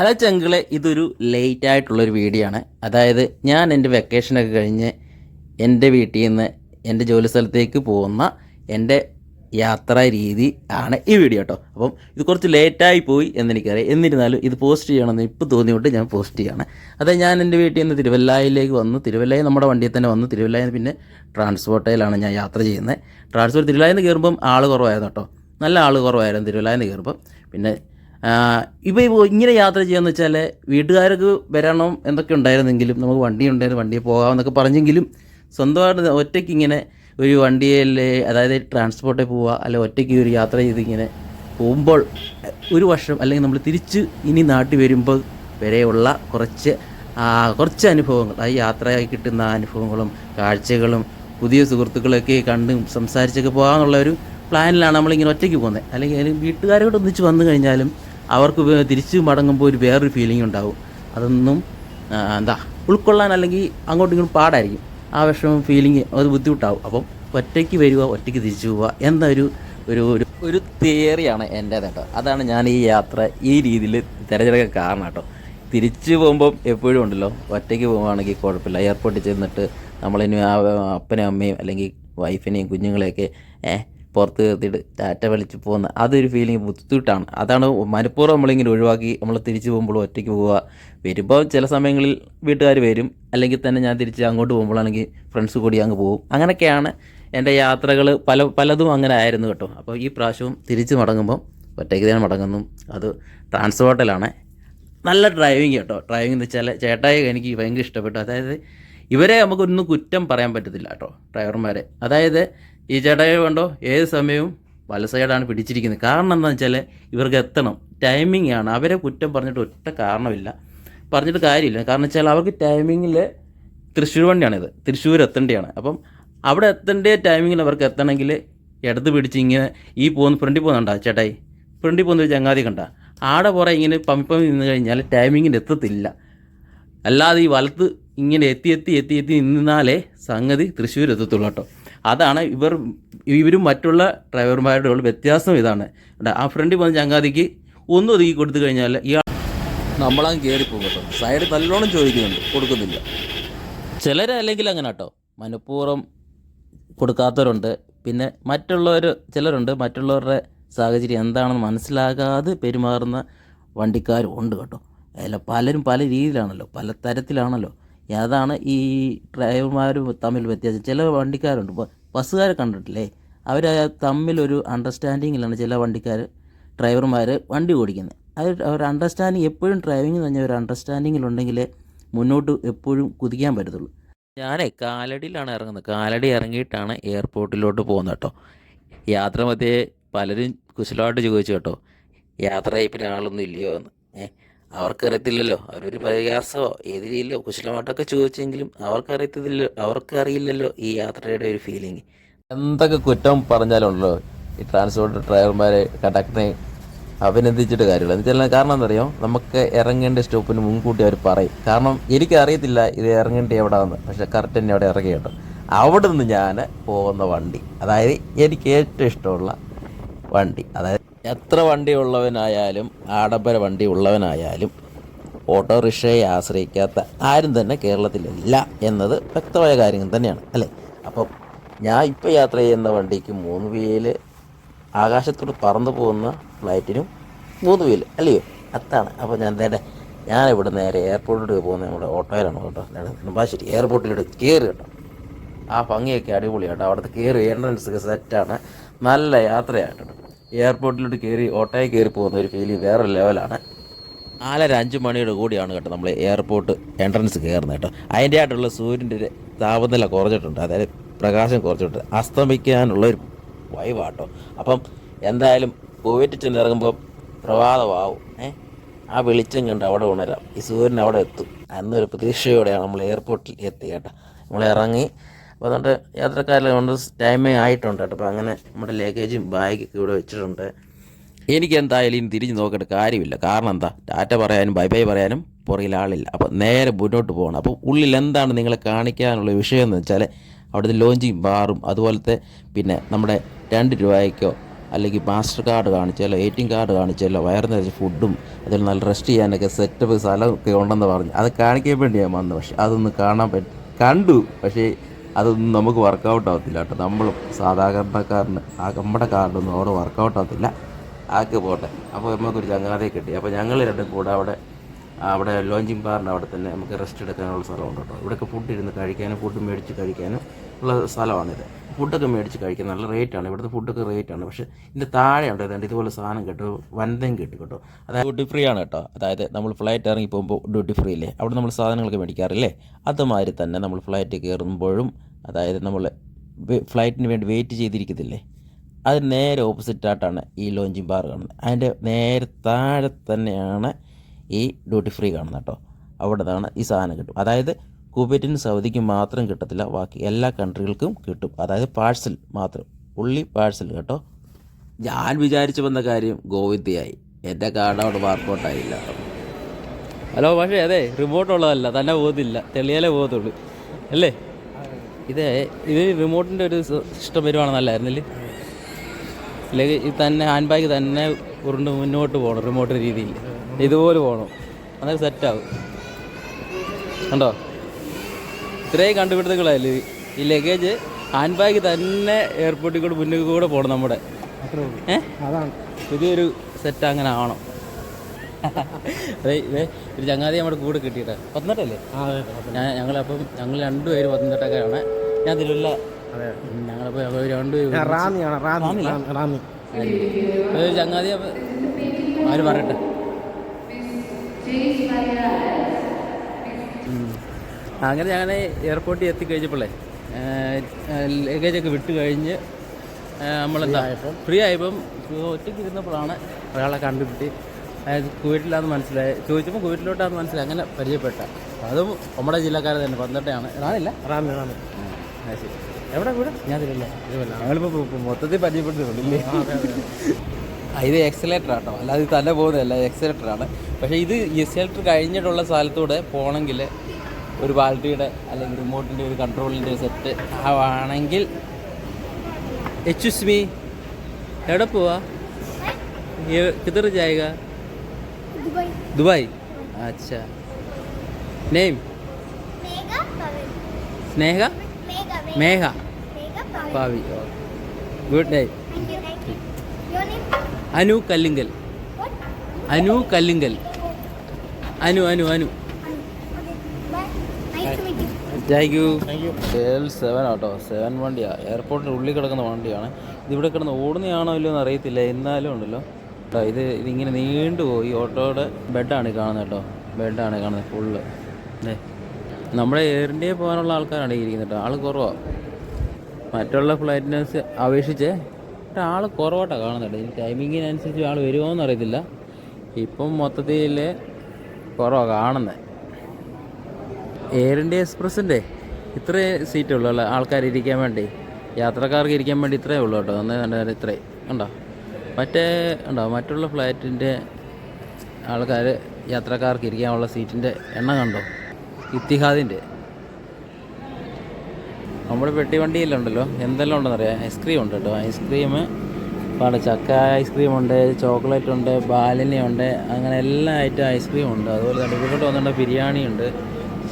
അല്ല ചെങ്കളെ ഇതൊരു ലേറ്റ് ആയിട്ടുള്ളൊരു വീഡിയോ ആണ്. അതായത് ഞാൻ എന്റെ വെക്കേഷനൊക്കെ കഴിഞ്ഞ് എന്റെ വീട്ടിൽ നിന്ന് എന്റെ ജോലി സ്ഥലത്തേക്ക് പോകുന്ന എന്റെ യാത്രാ രീതി ആണ് ഈ വീഡിയോ കേട്ടോ അപ്പം ഇത് കുറച്ച് ലേറ്റായി പോയി എന്നെനിക്കറിയാം. എന്നിരുന്നാലും ഇത് പോസ്റ്റ് ചെയ്യണമെന്ന് ഇപ്പോൾ തോന്നിയോണ്ട് ഞാൻ പോസ്റ്റ് ചെയ്യാണ്. അതായത് ഞാൻ എന്റെ വീട്ടിൽ നിന്ന് തിരുവല്ലായിലേക്ക് വന്നു. തിരുവല്ലായി നമ്മുടെ വണ്ടിയിൽ തന്നെ വന്നു. തിരുവല്ലായി പിന്നെ ട്രാൻസ്പോർട്ടയിലാണ് ഞാൻ യാത്ര ചെയ്യുന്നത്. ട്രാൻസ്പോർട്ട് തിരുവല്ലയിൽ നിന്ന് കയറുമ്പം ആൾ കുറവായിരുന്നു കേട്ടോ. നല്ല ആൾ കുറവായിരുന്നു തിരുവല്ലായിൽ നിന്ന് കയറുമ്പം. പിന്നെ ഇപ്പോൾ ഇങ്ങനെ യാത്ര ചെയ്യാന്ന് വെച്ചാൽ വീട്ടുകാർക്ക് വരണം എന്നൊക്കെ ഉണ്ടായിരുന്നെങ്കിലും നമുക്ക് വണ്ടി ഉണ്ടായിരുന്നു വണ്ടിയിൽ പോകാമെന്നൊക്കെ പറഞ്ഞെങ്കിലും സ്വന്തമായിട്ട് ഒറ്റയ്ക്ക് ഇങ്ങനെ ഒരു വണ്ടിയിൽ അതായത് ട്രാൻസ്പോർട്ടിൽ പോവുക അല്ലെ ഒറ്റയ്ക്ക് ഒരു യാത്ര ചെയ്ത് ഇങ്ങനെ പോകുമ്പോൾ ഒരു വർഷം അല്ലെങ്കിൽ നമ്മൾ തിരിച്ച് ഇനി നാട്ടിൽ വരുമ്പോൾ വരെയുള്ള കുറച്ച് കുറച്ച് അനുഭവങ്ങൾ ആ യാത്രയായി കിട്ടുന്ന അനുഭവങ്ങളും കാഴ്ചകളും പുതിയ സുഹൃത്തുക്കളൊക്കെ കണ്ടും സംസാരിച്ചൊക്കെ പോകാമെന്നുള്ള ഒരു പ്ലാനിലാണ് നമ്മളിങ്ങനെ ഒറ്റയ്ക്ക് പോകുന്നത്. അല്ലെങ്കിൽ വീട്ടുകാരോട് ഒന്നിച്ച് വന്നു കഴിഞ്ഞാലും അവർക്ക് തിരിച്ചു മടങ്ങുമ്പോൾ ഒരു വേറൊരു ഫീലിംഗ് ഉണ്ടാവും. അതൊന്നും എന്താ ഉൾക്കൊള്ളാൻ അല്ലെങ്കിൽ അങ്ങോട്ടും ഇങ്ങോട്ടും പാടായിരിക്കും. ആ വിഷമം ഫീലിംഗ് അത് ബുദ്ധിമുട്ടാവും. അപ്പം ഒറ്റയ്ക്ക് വരിക ഒറ്റയ്ക്ക് തിരിച്ചു പോവുക എന്നൊരു ഒരു ഒരു ഒരു തിയറിയാണ് എന്റേത് കേട്ടോ. അതാണ് ഞാൻ ഈ യാത്ര ഈ രീതിയിൽ തിരഞ്ഞെടുക്കാൻ കാരണം കേട്ടോ. തിരിച്ചു പോകുമ്പം എപ്പോഴും ഉണ്ടല്ലോ ഒറ്റയ്ക്ക് പോവുകയാണെങ്കിൽ കുഴപ്പമില്ല. എയർപോർട്ടിൽ ചെന്നിട്ട് നമ്മളിനി ആ അപ്പനും അമ്മയും അല്ലെങ്കിൽ വൈഫിനെയും കുഞ്ഞുങ്ങളെയൊക്കെ ഏഹ് പുറത്ത് നിർത്തിയിട്ട് ഡാറ്റ വലിച്ചു പോകുന്ന അതൊരു ഫീലിംഗ് ബുദ്ധിമുട്ടാണ്. അതാണ് മനഃപൂർവം നമ്മളിങ്ങനെ ഒഴിവാക്കി നമ്മൾ തിരിച്ചു പോകുമ്പോൾ ഒറ്റയ്ക്ക് പോവുക. വരുമ്പോൾ ചില സമയങ്ങളിൽ വീട്ടുകാർ വരും. അല്ലെങ്കിൽ തന്നെ ഞാൻ തിരിച്ച് അങ്ങോട്ട് പോകുമ്പോഴാണെങ്കിൽ ഫ്രണ്ട്സ് കൂടി അങ്ങ് പോകും. അങ്ങനെയൊക്കെയാണ് എന്റെ യാത്രകൾ പല പലതും അങ്ങനെ ആയിരുന്നു കേട്ടോ. അപ്പോൾ ഈ പ്രാവശ്യവും തിരിച്ച് മടങ്ങുമ്പം ഒറ്റയ്ക്ക് തന്നെ മടങ്ങുന്നു. അത് ട്രാൻസ്പോർട്ടിലാണ് നല്ല ഡ്രൈവിങ് കേട്ടോ. ഡ്രൈവിംഗ് എന്ന് വെച്ചാൽ ചേട്ടായി എനിക്ക് ഭയങ്കര ഇഷ്ടപ്പെട്ടു. അതായത് ഇവരെ നമുക്കൊന്നും കുറ്റം പറയാൻ പറ്റത്തില്ല കേട്ടോ. ഡ്രൈവർമാരെ അതായത് ഈ ചേട്ടായി കണ്ടോ? ഏത് സമയവും വല സൈഡാണ് പിടിച്ചിരിക്കുന്നത്. കാരണം എന്താണെന്ന് വെച്ചാൽ ഇവർക്ക് എത്തണം. ടൈമിംഗ് ആണ്. അവരെ കുറ്റം പറഞ്ഞിട്ട് ഒറ്റ കാരണമില്ല. പറഞ്ഞിട്ട് കാര്യമില്ല. കാരണം വെച്ചാൽ അവർക്ക് ടൈമിങ്ങിൽ തൃശ്ശൂർ വണ്ടിയാണിത്. തൃശ്ശൂർ എത്തേണ്ടതാണ്. അപ്പം അവിടെ എത്തേണ്ട ടൈമിങ്ങിൽ അവർക്ക് എത്തണമെങ്കിൽ ഇടത് പിടിച്ച് ഇങ്ങനെ ഈ പോകുന്ന ഫ്രണ്ടിൽ പോകുന്നുണ്ടോ ചേട്ടായി? ഫ്രണ്ടിൽ പോകുന്ന ഒരു ചങ്ങാതി കണ്ട. ആടെ പുറ ഇങ്ങനെ പമ്പിപ്പമ്മി നിന്ന് കഴിഞ്ഞാൽ ടൈമിങ്ങിന് എത്തത്തില്ല. അല്ലാതെ ഈ വലത്ത് ഇങ്ങനെ എത്തി എത്തി എത്തി എത്തി നിന്നാലേ സംഗതി തൃശ്ശൂർ എത്തത്തുള്ളൂ കേട്ടോ. അതാണ് ഇവർ ഇവരും മറ്റുള്ള ഡ്രൈവർമാരുടെ ഉള്ള വ്യത്യാസം ഇതാണ്. ആ ഫ്രണ്ടിൽ പോകുന്ന ചങ്ങാതിക്ക് ഒന്നും ഒതുക്കി കൊടുത്തു കഴിഞ്ഞാൽ ഇയാൾ നമ്മളങ്ങ് കയറിപ്പോകും കേട്ടോ. സൈഡ് നല്ലോണം ചോദിക്കുന്നുണ്ട്. കൊടുക്കുന്നില്ല. ചിലർ അല്ലെങ്കിൽ അങ്ങനെ കേട്ടോ. മനഃപൂർവം കൊടുക്കാത്തവരുണ്ട്. പിന്നെ മറ്റുള്ളവർ ചിലരുണ്ട്. മറ്റുള്ളവരുടെ സാഹചര്യം എന്താണെന്ന് മനസ്സിലാകാതെ പെരുമാറുന്ന വണ്ടിക്കാരും ഉണ്ട് കേട്ടോ. അതിൽ പലരും പല രീതിയിലാണല്ലോ. പല തരത്തിലാണല്ലോ. അതാണ് ഈ ഡ്രൈവർമാരും തമ്മിൽ വ്യത്യാസം. ചില വണ്ടിക്കാരുണ്ട്. ഇപ്പോൾ ബസ്സുകാരെ കണ്ടിട്ടില്ലേ? അവർ തമ്മിലൊരു അണ്ടർസ്റ്റാൻഡിങ്ങിലാണ് ചില വണ്ടിക്കാർ ഡ്രൈവർമാർ വണ്ടി ഓടിക്കുന്നത് അത് ഒരു അണ്ടർസ്റ്റാൻഡിങ് എപ്പോഴും ഡ്രൈവിംഗ് എന്ന് പറഞ്ഞാൽ ഒരു അണ്ടർസ്റ്റാൻഡിങ്ങിലുണ്ടെങ്കിൽ മുന്നോട്ട് എപ്പോഴും കുതിക്കാൻ പറ്റത്തുള്ളൂ. ഞാനേ കാലടിയിലാണ് ഇറങ്ങുന്നത്. കാലടി ഇറങ്ങിയിട്ടാണ് എയർപോർട്ടിലോട്ട് പോകുന്നത് കേട്ടോ. യാത്ര മധ്യേ പലരും കുശലമായിട്ട് ചോദിച്ചു കേട്ടോ. യാത്ര ഇപ്പം ആളൊന്നും ഇല്ലയോ എന്ന് ഏ അവർക്കറിയത്തില്ലല്ലോ. അവരൊരു പ്രയാസമോ ഏത് രീതിയിലോ കുശലമായിട്ടൊക്കെ ചോദിച്ചെങ്കിലും അവർക്കറിയത്തില്ലല്ലോ. അവർക്കറിയില്ലല്ലോ ഈ യാത്രയുടെ ഒരു ഫീലിംഗ് എന്തൊക്കെ കുറ്റം പറഞ്ഞാലുണ്ടല്ലോ ഈ ട്രാൻസ്പോർട്ട് ഡ്രൈവർമാരെ കണ്ടക്ടറെ അഭിനന്ദിച്ചിട്ട് കാര്യമില്ല. എന്ന് വെച്ചാൽ കാരണം എന്തറിയോ നമുക്ക് ഇറങ്ങേണ്ട സ്റ്റോപ്പിന് മുൻകൂട്ടി അവർ പറയും. കാരണം എനിക്ക് അറിയത്തില്ല ഇത് ഇറങ്ങേണ്ട എവിടെയാണെന്ന്. പക്ഷെ കറക്റ്റ് തന്നെ അവിടെ ഇറങ്ങി അവിടെ നിന്ന് ഞാൻ പോകുന്ന വണ്ടി. അതായത് എനിക്ക് ഏറ്റവും ഇഷ്ടമുള്ള വണ്ടി. അതായത് എത്ര വണ്ടി ഉള്ളവനായാലും ആഡംബര വണ്ടി ഉള്ളവനായാലും ഓട്ടോറിക്ഷയെ ആശ്രയിക്കാത്ത ആരും തന്നെ കേരളത്തിലില്ല എന്നത് വ്യക്തമായ കാര്യം തന്നെയാണ് അല്ലേ? അപ്പം ഞാൻ ഇപ്പോൾ യാത്ര ചെയ്യുന്ന വണ്ടിക്ക് മൂന്ന് വീൽ ആകാശത്തോട് പറന്നു പോകുന്ന ഫ്ലൈറ്റിനും മൂന്ന് വീൽ അല്ലയോ? അതാണ്. അപ്പോൾ ഞാൻ നേരെ ഞാൻ ഇവിടെ നേരെ എയർപോർട്ടിലോട്ട് പോകുന്നത് നമ്മുടെ ഓട്ടോയിലാണ് കേട്ടോ. നെടുമ്പാശ്ശേരി എയർപോർട്ടിലോട്ട് കയറി കേട്ടോ. ആ ഭംഗിയൊക്കെ അടിപൊളിയാട്ടോ. അവിടുത്തെ കയറി എൻട്രൻസ് സെറ്റാണ് നല്ല യാത്രയായിട്ടുണ്ട് എയർപോർട്ടിലോട്ട് കയറി ഓട്ടോയിൽ കയറി പോകുന്ന ഒരു ഫീൽ വേറെ ലെവലാണ്. നാലര അഞ്ച് മണിയുടെ കൂടിയാണ് കേട്ടോ നമ്മൾ എയർപോർട്ട് എൻട്രൻസ് കയറുന്നത് കേട്ടോ. അതിന്റെ ആയിട്ടുള്ള സൂര്യന്റെ താപനില കുറഞ്ഞിട്ടുണ്ട്. അതായത് പ്രകാശം കുറച്ചിട്ടുണ്ട് അസ്തമിക്കാനുള്ള ഒരു വൈവാട്ടോ അപ്പം എന്തായാലും പോയിട്ട് ചെന്ന് ഇറങ്ങുമ്പോൾ പ്രഭാതമാവും. ഏ? ആ വെളിച്ചം കണ്ട് അവിടെ ഉണരാം. ഈ സൂര്യൻ അവിടെ എത്തും. എന്നൊരു പ്രതീക്ഷയോടെയാണ് നമ്മൾ എയർപോർട്ടിൽ എത്തി കേട്ടോ. നമ്മൾ ഇറങ്ങി അപ്പോൾ അതുകൊണ്ട് യാത്രക്കാരിൽ കൊണ്ട് ടൈമേ ആയിട്ടുണ്ട് കേട്ടോ. അപ്പോൾ അങ്ങനെ നമ്മുടെ ലഗേജും ബാഗൊക്കെ ഇവിടെ വെച്ചിട്ടുണ്ട്. എനിക്ക് എന്തായാലും ഇനി തിരിഞ്ഞ് നോക്കേണ്ട കാര്യമില്ല. കാരണം എന്താ? ടാറ്റ പറയാനും ബൈ ബൈ പറയാനും പുറകിൽ ആളില്ല. അപ്പോൾ നേരെ മുന്നോട്ട് പോകണം. അപ്പോൾ ഉള്ളിൽ എന്താണ് നിങ്ങളെ കാണിക്കാനുള്ള വിഷയം എന്ന് വെച്ചാൽ അവിടുത്തെ ലോഞ്ചിങ് ബാറും അതുപോലത്തെ പിന്നെ നമ്മുടെ രണ്ട് രൂപയ്ക്കോ അല്ലെങ്കിൽ മാസ്റ്റർ കാർഡ് കാണിച്ചാലോ എ ടി എം കാർഡ് കാണിച്ചാലോ വയർ നിറച്ച് ഫുഡും അതിൽ നല്ല റെസ്റ്റ് ചെയ്യാനൊക്കെ സെറ്റപ്പ് സ്ഥലമൊക്കെ ഉണ്ടെന്ന് പറഞ്ഞു അത് കാണിക്കാൻ വേണ്ടി ഞാൻ വന്നു. പക്ഷേ അതൊന്ന് കാണാൻ പറ്റും കണ്ടു. പക്ഷേ അതൊന്നും നമുക്ക് വർക്കൗട്ട് ആവത്തില്ല കേട്ടോ. നമ്മൾ സാധാരണക്കാരന് ആ നമ്മുടെ കാർഡൊന്നും അവിടെ വർക്കൗട്ട് ആവത്തില്ല. ആക്ക് പോട്ടെ. അപ്പോൾ നമുക്കൊരു ചങ്ങാതിയെ കിട്ടി. അപ്പോൾ ഞങ്ങൾ രണ്ടും കൂടെ അവിടെ അവിടെ ലോഞ്ചിങ് ബാറിന്റെ അവിടെ തന്നെ നമുക്ക് റെസ്റ്റ് എടുക്കാനുള്ള സ്ഥലമുണ്ട് കേട്ടോ. ഇവിടെയൊക്കെ ഫുഡ് ഇരുന്ന് കഴിക്കാനും ഫുഡ് മേടിച്ച് കഴിക്കാനും ഉള്ള സ്ഥലമാണിത്. ഫുഡൊക്കെ മേടിച്ച് കഴിക്കാൻ നല്ല റേറ്റാണ് ഇവിടുത്തെ ഫുഡൊക്കെ റേറ്റാണ് പക്ഷേ ഇതിന്റെ താഴെ ഉണ്ട്. ഏതാണ്ട് ഇതുപോലെ സാധനം കിട്ടും. വൻതയും കിട്ടും കേട്ടോ. അതായത് ഡ്യൂട്ടി ഫ്രീ ആണ് കേട്ടോ. അതായത് നമ്മൾ ഫ്ലൈറ്റ് ഇറങ്ങി പോകുമ്പോൾ ഡ്യൂട്ടി ഫ്രീ ഇല്ലേ അവിടെ നമ്മൾ സാധനങ്ങളൊക്കെ മേടിക്കാറില്ലേ? അതുമാതിരി തന്നെ നമ്മൾ ഫ്ലൈറ്റ് കയറുമ്പോഴും അതായത് നമ്മൾ ഫ്ലൈറ്റിന് വേണ്ടി വെയിറ്റ് ചെയ്തിരിക്കത്തില്ലേ? അത് നേരെ ഓപ്പോസിറ്റായിട്ടാണ് ഈ ലോഞ്ചിങ് ബാർ കാണുന്നത്. അതിന്റെ നേരെ താഴെ തന്നെയാണ് ഈ ഡ്യൂട്ടി ഫ്രീ കാണുന്നത് കേട്ടോ. അവിടെ നിന്നാണ് ഈ സാധനം കിട്ടും. അതായത് കുവൈറ്റിന് സൗദിക്ക് മാത്രം കിട്ടത്തില്ല ബാക്കി എല്ലാ കൺട്രികൾക്കും കിട്ടും. അതായത് പാഴ്സൽ മാത്രം. ഉള്ളി പാഴ്സൽ കേട്ടോ. ഞാൻ വിചാരിച്ചു വന്ന കാര്യം ഗോവിന്ദയായി. എന്റെ കാർഡ് അവിടെ വർക്കൗട്ടായില്ല ഹലോ പക്ഷേ അതെ റിമോട്ട് ഉള്ളതല്ല. തന്നെ പോകുന്നില്ല തെളിയാലേ പോകത്തുള്ളൂ. അല്ലേ? ഇത് ഇത് റിമോട്ടിന്റെ ഒരു സിസ്റ്റം വരുവാണ് നല്ലതായിരുന്നില്ലേ അല്ലെങ്കിൽ ഇത് തന്നെ ഹാൻഡ് ബാഗ് തന്നെ ഉരുണ്ട് മുന്നോട്ട് പോകണം റിമോട്ട് രീതിയിൽ. ഇതുപോലെ പോകണം. അന്നേരം സെറ്റാവും കണ്ടോ? ഇത്രയും കണ്ടുപിടുത്തങ്ങളായില്ലേ ഈ ലഗേജ് ഹാൻഡ് ബാഗ് തന്നെ എയർപോർട്ടിൽ കൂടെ മുന്നിൽ കൂടെ പോകണം നമ്മുടെ. അതാണ്. പുതിയൊരു സെറ്റ് അങ്ങനെ ആവണം. ഒരു ചങ്ങാതി നമ്മുടെ കൂടെ കിട്ടിയിട്ട്. പത്തനംതിട്ടല്ലേ ആ അതെ ഞാൻ ഞങ്ങളപ്പം ഞങ്ങൾ രണ്ടുപേര് പത്തനംതിട്ടക്കാരാണ്. ഞാൻ തിരുവല്ല. ഞങ്ങളപ്പോ ഞങ്ങളപ്പോൾ രണ്ടുപേരും ചങ്ങാതി അവർ ആര് പറയട്ടെ. അങ്ങനെ ഞങ്ങൾ എയർപോർട്ടിൽ എത്തിക്കഴിഞ്ഞപ്പോഴേ ലഗേജൊക്കെ വിട്ട് കഴിഞ്ഞ് നമ്മളെന്താ ഫ്രീ ആയപ്പം. ഒറ്റയ്ക്ക് ഇരുന്നപ്പോഴാണ് ഒരാളെ കണ്ടുപിട്ടി അതായത് കുവൈറ്റിലാന്ന് മനസ്സിലായി. ചോദിച്ചപ്പോൾ കുവൈറ്റിലോട്ടാന്ന് മനസ്സിലായി. അങ്ങനെ പരിചയപ്പെട്ട. അതും നമ്മുടെ ജില്ലക്കാരെ തന്നെ. പന്ത്രണ്ടാണ് റാണില്ല റാന്നി ശരി. എവിടെ വീട്? ഞാൻ തിരുവല്ല. ഞങ്ങളിപ്പോൾ മൊത്തത്തിൽ പരിചയപ്പെടുത്തുന്നുണ്ടല്ലേ ആ, ഇത് എക്സലേറ്റർ ആട്ടോ. അല്ലാതെ ഇത് തന്നെ പോകുന്നതല്ല. എക്സലേറ്റർ ആണ്. പക്ഷേ ഇത് എക്സലേറ്റർ കഴിഞ്ഞിട്ടുള്ള സ്ഥലത്തൂടെ പോകണമെങ്കിൽ ഒരു ബാൽട്ടിയുടെ അല്ലെങ്കിൽ റിമോട്ടിന്റെ ഒരു കൺട്രോളിന്റെ സെറ്റ് ആവാണെങ്കിൽ എച്ച് എച്ചുസ്മി എവിടെ പോവാ? ജായക? ദുബായ്. അച്ഛാ name? Sneha? Megha പാവി good night Anu Kallingal. Anu Kallingal. Anu Anu Anu. Thank you L seven auto. Seven വണ്ടിയാണ് എയർപോർട്ടിന്റെ ഉള്ളിൽ കിടക്കുന്ന വണ്ടിയാണ്. ഇതിവിടെ കിടന്ന് ഓടുന്നതാണോ ഇല്ലയോ എന്ന് അറിയത്തില്ല. എന്നാലും ഉണ്ടല്ലോ. കേട്ടോ ഇത് ഇതിങ്ങനെ നീണ്ടു പോയി. ഓട്ടോയുടെ ബെഡാണ് കാണുന്നത് കേട്ടോ. ബെഡാണ് കാണുന്നത് ഫുള്ള് അല്ലേ നമ്മുടെ എയർ ഇന്ത്യയിൽ പോകാനുള്ള ആൾക്കാരാണ് ഇരിക്കുന്നത് കേട്ടോ. ആൾ കുറവാണ് മറ്റുള്ള ഫ്ലൈറ്റിനെ അപേക്ഷിച്ച് ആൾ കുറവായിട്ടാണ് കാണുന്നത് ഈ ടൈമിങ്ങിനനുസരിച്ച് ആൾ വരുമോ എന്ന് അറിയത്തില്ല. ഇപ്പം മൊത്തത്തിൽ കുറവാണ് കാണുന്നത്. എയർ ഇന്ത്യ എക്സ്പ്രസിന്റെ ഇത്രേ സീറ്റേ ഉള്ളൂ അല്ലേ? ആൾക്കാർ ഇരിക്കാൻ വേണ്ടി. യാത്രക്കാർക്ക് ഇരിക്കാൻ വേണ്ടി ഇത്രേ ഉള്ളൂ കേട്ടോ. രണ്ട് ഇത്രേ. ഉണ്ടോ? മറ്റേ ഉണ്ടോ? മറ്റുള്ള ഫ്ലൈറ്റിന്റെ ആൾക്കാർ യാത്രക്കാർക്ക് ഇരിക്കാനുള്ള സീറ്റിന്റെ എണ്ണം കണ്ടോ? ഇത്തിഹാദിന്റെ നമ്മുടെ പെട്ടി വണ്ടിയിലുണ്ടല്ലോ എന്തെല്ലാം ഉണ്ടെന്നറിയാം? ഐസ്ക്രീം ഉണ്ട് കേട്ടോ. ഐസ്ക്രീം പാട് ചക്ക ഐസ്ക്രീം ഉണ്ട് ചോക്ലേറ്റ് ഉണ്ട് ബാലിനി ഉണ്ട് അങ്ങനെ എല്ലാ ഐറ്റം ഐസ്ക്രീം ഉണ്ട്. അതുപോലെ തന്നെ ഇവിടെ വന്നിട്ട് ബിരിയാണി ഉണ്ട്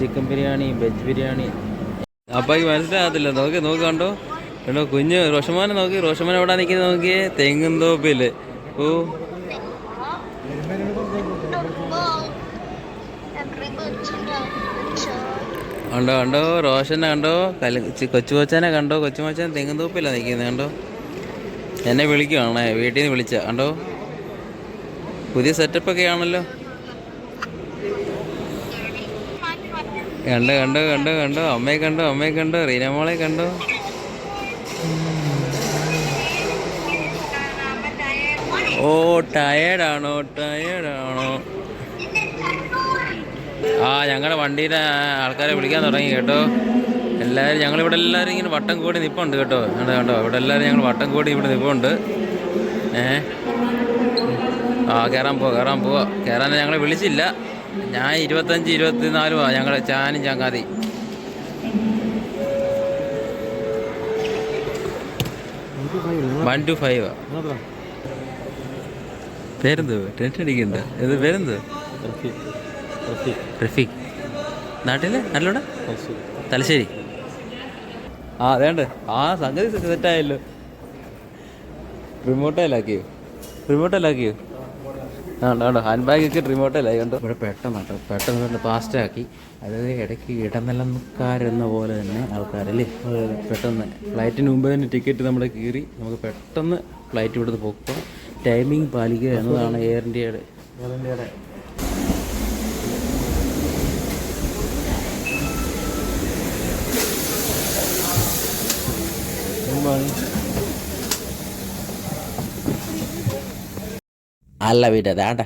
ചിക്കൻ ബിരിയാണി വെജ് ബിരിയാണി. അപ്പാക്ക് മനസ്സിലാകത്തില്ല. നോക്കി നോക്കി കണ്ടോ? കണ്ടോ കുഞ്ഞ് റോഷമാനെ നോക്കി. റോഷമാൻ എവിടെ നിൽക്കുന്നത് നോക്കിയേ? തെങ്ങും തോപ്പിൽ. ഓ. കണ്ടോ കണ്ടോ? റോഷനെ കണ്ടോ? കല ചി- കൊച്ചു കൊച്ചനെ കണ്ടോ? കൊച്ചു കൊച്ചൻ തെങ്ങും തോപ്പില്ല നിൽക്കുന്നത് കണ്ടോ? എന്നെ വിളിക്കുവാണേ വീട്ടിൽ നിന്ന് വിളിച്ച കണ്ടോ? പുതിയ സെറ്റപ്പൊക്കെ ആണല്ലോ. കണ്ടോ കണ്ടു കണ്ടു കണ്ടു. അമ്മയെ കണ്ടു അമ്മയെ കണ്ടു. റീനമോളെ കണ്ടു. ഓ ടയേർഡാണോ ടയേർഡാണോ ആ ഞങ്ങളുടെ വണ്ടിയിലെ ആൾക്കാരെ വിളിക്കാൻ തുടങ്ങി കേട്ടോ. എല്ലാവരും ഞങ്ങളിവിടെ എല്ലാവരും ഇങ്ങനെ വട്ടം കൂടി നിൽപ്പുണ്ട് കേട്ടോ. കണ്ടോ കണ്ടോ? ഇവിടെ എല്ലാവരും ഞങ്ങൾ വട്ടം കൂടി ഇവിടെ നിൽപ്പുണ്ട് ഏ? ആ കയറാൻ പോവാ കയറാൻ പോവാ. കയറാൻ ഞങ്ങളെ വിളിച്ചില്ല. ഞാൻ ഇരുപത്തഞ്ച് ഇരുപത്തിനാലുമാ ഞങ്ങളെ ചാനും ചങ്ങാതി. വൺ ടു ഫൈവ് പേരെന്ത്? ടെൻഷൻ അടിക്കണ്ട. ഇത് പേരെന്ത്? റഫീഖ്. നാട്ടിൽ? നല്ലോണ? തലശ്ശേരി. ആ അതേണ്ട. ആ സംഗതി സെറ്റായല്ലോ. റിമോട്ടല്ലാക്കിയോ റിമോട്ടയിലാക്കിയോ ആ ഉണ്ടോ ഹാൻഡ് ബാഗൊക്കെ റിമോട്ടയിലായി കണ്ടോ? ഇവിടെ പെട്ടെന്ന് കേട്ടോ. പെട്ടെന്ന് കൊണ്ട് ഫാസ്റ്റാക്കി അതായത് ഇടയ്ക്ക് ഇടനിലക്കാരെന്ന പോലെ തന്നെ ആൾക്കാരല്ലേ? പെട്ടെന്ന് ഫ്ലൈറ്റിന് മുമ്പ് തന്നെ ടിക്കറ്റ് നമ്മൾ കീറി നമുക്ക് പെട്ടെന്ന് ഫ്ലൈറ്റ് ഇവിടുന്ന് പോക്കുക ടൈമിംഗ് പാലിക്കുക എന്നതാണ് എയർ ഇന്ത്യയുടെ അല്ല പിന്നെ അതാണ്ട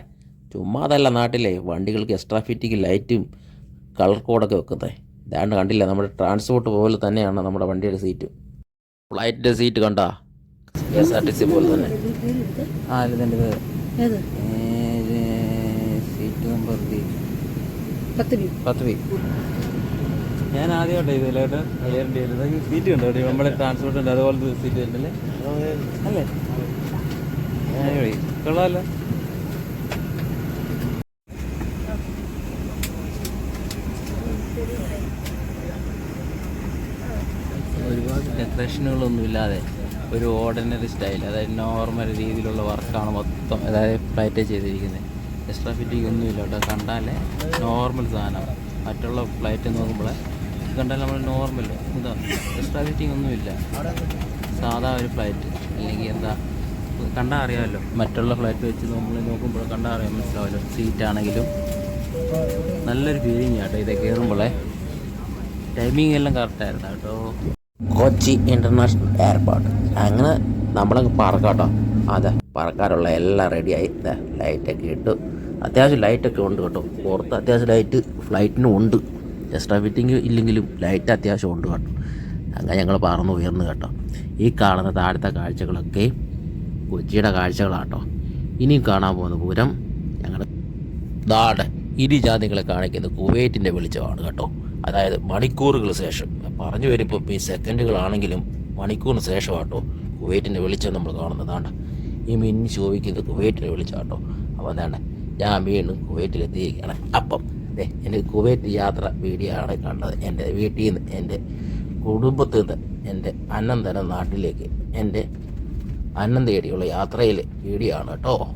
ചുമ്മാതല്ല നാട്ടിലെ വണ്ടികൾക്ക് എക്സ്ട്രാ ഫിറ്റിക്ക് ലൈറ്റും കളർ കോഡൊക്കെ വെക്കുന്നത് ഇതാണ്ട് കണ്ടില്ല നമ്മുടെ ട്രാൻസ്പോർട്ട് പോലെ തന്നെയാണ് നമ്മുടെ വണ്ടിയുടെ സീറ്റ് ഫ്ലൈറ്റിന്റെ സീറ്റ് കണ്ടാ? K S R T C പോലെ തന്നെ. ആ ഇതിന്റെ ഏത്? സീറ്റ് നമ്പർ പത്ത് ബി പത്ത് ബി ഞാൻ ആദ്യമായിട്ട് ഇതിലോട്ട് എയർ വരുന്നത്. സീറ്റ് കണ്ടോ? നമ്മുടെ ട്രാൻസ്പോർട്ട് ഉണ്ട്. അതുപോലത്തെ സീറ്റ് ഉണ്ടല്ലേ അല്ലേ? അടിപൊളി. കൊള്ളാമല്ലോ ഒരുപാട് ഡെക്കറേഷനുകളൊന്നുമില്ലാതെ ഒരു ഓർഡിനറി സ്റ്റൈൽ അതായത് നോർമൽ രീതിയിലുള്ള വർക്കാണ് മൊത്തം അതായത് ഫ്ലൈറ്റ് ചെയ്തിരിക്കുന്നത്. എക്സ്ട്രാ ഫിറ്റിംഗ് ഒന്നുമില്ല കേട്ടോ. കണ്ടാലേ നോർമൽ സാധനം. മറ്റുള്ള ഫ്ലൈറ്റ് നോക്കുമ്പോൾ കണ്ടാൽ നമ്മൾ നോർമൽ എന്താ എക്സ്ട്രാ ഫിറ്റിംഗ് ഒന്നുമില്ല. സാധാ ഒരു ഫ്ലൈറ്റ് അല്ലെങ്കിൽ എന്താ കണ്ടാൽ അറിയാമല്ലോ മറ്റുള്ള ഫ്ലാറ്റ് വെച്ച് നമ്മൾ നോക്കുമ്പോൾ കണ്ടാൽ അറിയാൻ മനസ്സിലാവല്ലോ. സീറ്റ് ആണെങ്കിലും നല്ലൊരു ഫീലിംഗ് കേട്ടോ ഇത് കയറുമ്പോഴേ ടൈമിംഗ് എല്ലാം കറക്റ്റായിരുന്നു കേട്ടോ. കൊച്ചി ഇന്റർനാഷണൽ എയർപോർട്ട് അങ്ങനെ നമ്മളങ്ങ് പറക്കാട്ടോ. അതെ പറക്കാറുള്ള എല്ലാം റെഡിയായി ലൈറ്റൊക്കെ ഇട്ടു. അത്യാവശ്യം ലൈറ്റൊക്കെ ഉണ്ട് കേട്ടോ. പുറത്ത് അത്യാവശ്യം ലൈറ്റ് ഫ്ലൈറ്റിനും ഉണ്ട്. എക്സ്ട്രാ ഫിറ്റിംഗ് ഇല്ലെങ്കിലും ലൈറ്റ് അത്യാവശ്യം ഉണ്ട് കേട്ടോ. അങ്ങനെ ഞങ്ങൾ പറന്ന് ഉയർന്നു കേട്ടോ. ഈ കാണുന്ന താഴത്തെ കാഴ്ചകളൊക്കെ കൊച്ചിയുടെ കാഴ്ചകളാട്ടോ. ഇനിയും കാണാൻ പോകുന്ന പൂരം ഞങ്ങൾ ദാടെ ഇരു ജാതികളെ കാണിക്കുന്ന കുവൈറ്റിന്റെ വെളിച്ചമാണ് കേട്ടോ. അതായത് മണിക്കൂറുകൾ ശേഷം. പറഞ്ഞു വരുമ്പോൾ ഈ സെക്കൻഡുകളാണെങ്കിലും മണിക്കൂറിന് ശേഷം കേട്ടോ കുവൈറ്റിന്റെ വെളിച്ചം നമ്മൾ കാണുന്നതാണ് ഈ മിന്നി ശോഭിക്കുന്നത് കുവൈറ്റിന്റെ വെളിച്ചം കേട്ടോ അപ്പോൾ എന്താണ് ഞാൻ വീണ്ടും കുവൈറ്റിലെത്തിയിരിക്കുകയാണ്. അപ്പം അതെ എന്റെ കുവൈറ്റ് യാത്ര വീഡിയോ ആണ് കണ്ടത്. എന്റെ വീട്ടിൽ നിന്ന് എന്റെ കുടുംബത്തിൽ നിന്ന് എന്റെ അന്നം തരം നാട്ടിലേക്ക് എന്റെ അന്നം തേടിയുള്ള യാത്രയിലെ പേടിയാണ് കേട്ടോ.